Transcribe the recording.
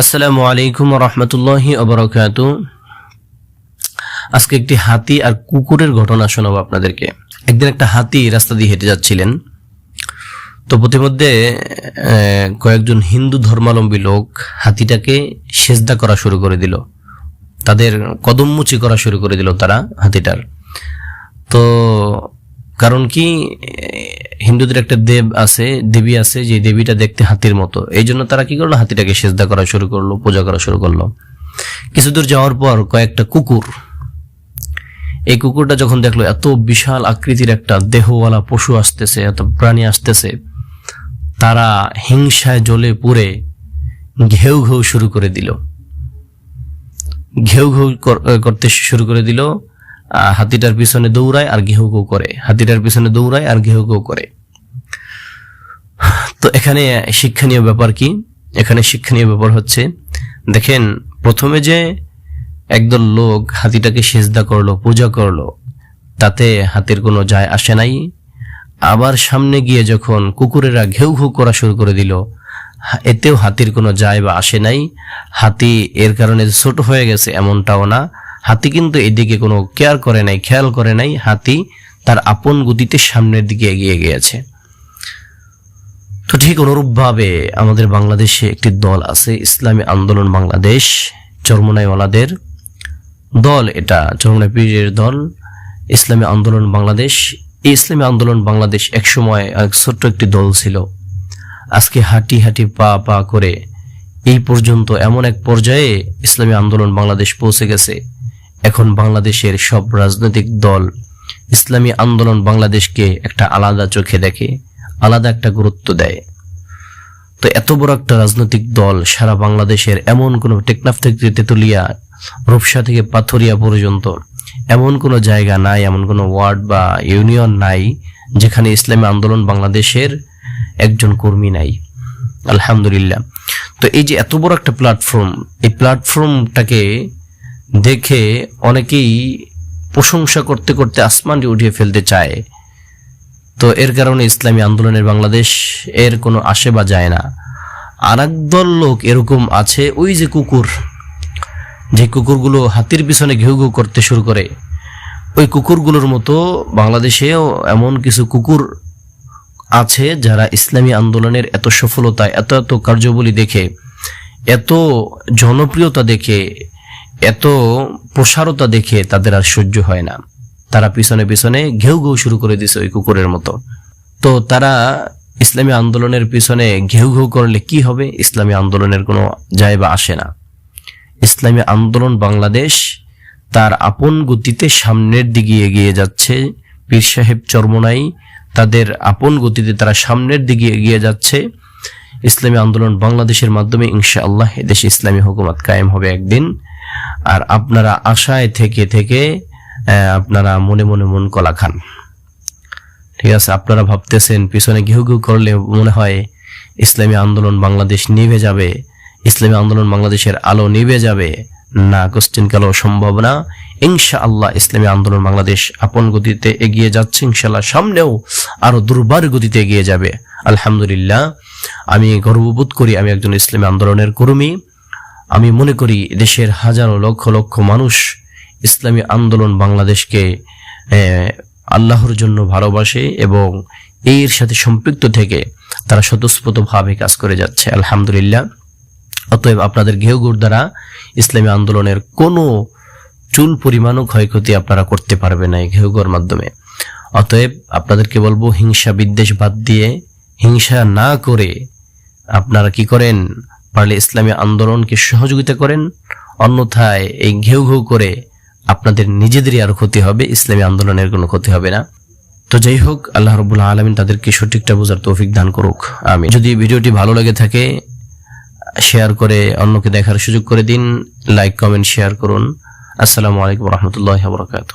আসসালামু আলাইকুম রহমতুল্লাহি অবরকাত আজকে একটি হাতি আর কুকুরের ঘটনা শোনাবো আপনাদেরকে। একদিন একটা হাতি রাস্তা দিয়ে হেঁটে যাচ্ছিলেন। তো প্রতিমধ্যে কয়েকজন হিন্দু ধর্মাবলম্বী লোক হাতিটাকে সেজদা করা শুরু করে দিল। তাদের কদমমুচি করা শুরু করে দিল তারা হাতিটার। তো কারণ কি হিন্দুদের একটা দেব আছে, দেবী আছে, যে দেবীটা দেখতে হাতির মতো। এই জন্য তারা কি করল? হাতিটাকে সেজদা করা শুরু করল, পূজা করা শুরু করল। কিছু দূর যাওয়ার পর কয়েকটা কুকুর, এই কুকুরটা যখন দেখল, এত বিশাল আকৃতির একটা দেহওয়ালা পশু আসতেছে, এত প্রাণী আসতেছে, তারা হিংসায় জ্বলে পুড়ে ঘেউ ঘেউ শুরু করে দিল। ঘেউ ঘেউ কর- করতে শুরু করে দিল হাতিটার পিছনে দৌড়ায় আর ঘেউ ঘেউ করে। হাতিটার পিছনে দৌড়ায় আর ঘেউ ঘেউ করে। তো এখানে শিক্ষণীয় ব্যাপার কি? এখানে শিক্ষণীয় ব্যাপার হচ্ছে, দেখেন, প্রথমে যে একদল লোক হাতিটাকে সেজদা করল, পূজা করল, তাতে হাতির কোনো যায় আসে নাই। আবার সামনে গিয়ে যখন কুকুরেরা ঘেউ ঘেউ করা শুরু করে দিল এতেও হাতির কোনো যায় বা আসে নাই। হাতি এর কারণে ছোট হয়ে গেছে এমনটাও না। হাতি কিন্তু এদিকে কোনো কেয়ার করে নাই, খেয়াল করে নাই। হাতি তার আপন গতিতে সামনের দিকে এগিয়ে গিয়েছে। তো ঠিক অনুরূপভাবে আমাদের বাংলাদেশে একটি দল আছে, ইসলামী আন্দোলন বাংলাদেশ, চরমনাইওয়ালাদের দল এটা চরমনাই পীরের দল, ইসলামী আন্দোলন বাংলাদেশ। এই ইসলামী আন্দোলন বাংলাদেশ একসময় এক ছোট্ট একটি দল ছিল। আজকে হাঁটি হাঁটি পা পা করে এই পর্যন্ত এমন এক পর্যায়ে ইসলামী আন্দোলন বাংলাদেশ পৌঁছে গেছে। এখন বাংলাদেশের সব রাজনৈতিক দল ইসলামী আন্দোলন বাংলাদেশকে একটা আলাদা চোখে দেখে। আলাদা একটা গুরুত্ব দেয়। তো এত বড় একটা রাজনৈতিক দল সারা বাংলাদেশের এমন কোনো টেকনাফ থেকে তেতুলিয়া, রূপসা থেকে পাথরিয়া পর্যন্ত এমন কোনো জায়গা নাই, এমন কোনো ওয়ার্ড বা ইউনিয়ন নাই যেখানে ইসলামী আন্দোলন বাংলাদেশের একজন কর্মী নাই। আলহামদুলিল্লাহ। তো এই যে এত বড় একটা প্ল্যাটফর্ম এই প্ল্যাটফর্মটাকে দেখে অনেকেই প্রশংসা করতে করতে আসমানটি উঠিয়ে ফেলতে চায়। তো এর কারণে ইসলামী আন্দোলনের বাংলাদেশ এর কোনো আসে বা যায় না। আর দল লোক এরকম আছে, ওই যে কুকুর। যে কুকুরগুলো হাতির পিছনে ঘেউ ঘেউ করতে শুরু করে। ওই কুকুরগুলোর মতো বাংলাদেশেও এমন কিছু কুকুর আছে যারা ইসলামী আন্দোলনের এত সফলতা, এত এত কার্যবলী দেখে, এত জনপ্রিয়তা দেখে, এত প্রসারতা দেখে তাদের আর সহ্য হয় না। তারা পিছনে পিছনে ঘেউ ঘেউ শুরু করে দিছে ওই কুকুরের মতো। তো তারা ইসলামী আন্দোলনের পিছনে ঘেউ ঘেউ করলে কি হবে? ইসলামী আন্দোলনের কোনো যায় বা আসে না। ইসলামী আন্দোলন বাংলাদেশ তার আপন গতিতে সামনের দিকে এগিয়ে যাচ্ছে। পীর সাহেব চরমনাই তাদের আপন গতিতে তারা সামনের দিকে এগিয়ে যাচ্ছে। ইসলামী আন্দোলন বাংলাদেশের মাধ্যমে ইনশাআল্লাহ এদেশে ইসলামী হুকুমত কায়েম হবে একদিন। আর আপনারা আশায় থেকে থেকে আপনারা মনে মনে মন কলা খান। ঠিক আছে, আপনারা ভাবতেছেন পিছনে ঘেউ ঘেউ করলে মনে হয় ইসলামী আন্দোলন বাংলাদেশ নিভে যাবে, ইসলামী আন্দোলন বাংলাদেশের আলো নিভে যাবে। না, কোশ্চিন কালো সম্ভব না। ইনশা আল্লাহ ইসলামী আন্দোলন বাংলাদেশ আপন গতিতে এগিয়ে যাচ্ছে ইনশাল্লাহ সামনেও আরও দুর্বার গতিতে এগিয়ে যাবে। আলহামদুলিল্লাহ, আমি গর্ববোধ করি আমি একজন ইসলামী আন্দোলনের কর্মী। আমি মনে করি দেশের হাজারো লক্ষ লক্ষ মানুষ ইসলামী আন্দোলন বাংলাদেশকে আল্লাহর জন্য ভালোবাসে এবং এর সাথে সম্পৃক্ত থেকে তারা স্বতঃস্ফূর্তভাবে কাজ করে যাচ্ছে। আলহামদুলিল্লাহ। অতএব আপনাদের ঘেউগুড় দ্বারা ইসলামী আন্দোলনের কোনো চুল পরিমাণও ক্ষয়ক্ষতি আপনারা করতে পারবেন না এই ঘেউগড় মাধ্যমে। অতএব আপনাদেরকে বলব, হিংসা বিদ্বেষ বাদ দিয়ে হিংসা না করে আপনারা কি করেন? পারলে ইসলামী আন্দোলনকে সহযোগিতা করেন। অন্যথায় এই ঘেউ ঘেউ করে আপনাদের নিজেদেরই আরও ক্ষতি হবে, ইসলামী আন্দোলনের কোনো ক্ষতি হবে না। তো যাই হোক, আল্লাহ রবুল্লাহ আলমিন তাদেরকে সঠিকটা বোঝার তৌফিক দান করুক। আমি যদি ভিডিওটি ভালো লেগে থাকে, শেয়ার করে অন্যকে দেখার সুযোগ করে দিন, লাইক, কমেন্ট, শেয়ার করুন। আসসালামু আলাইকুম রহমতুল্লাহ বরকাত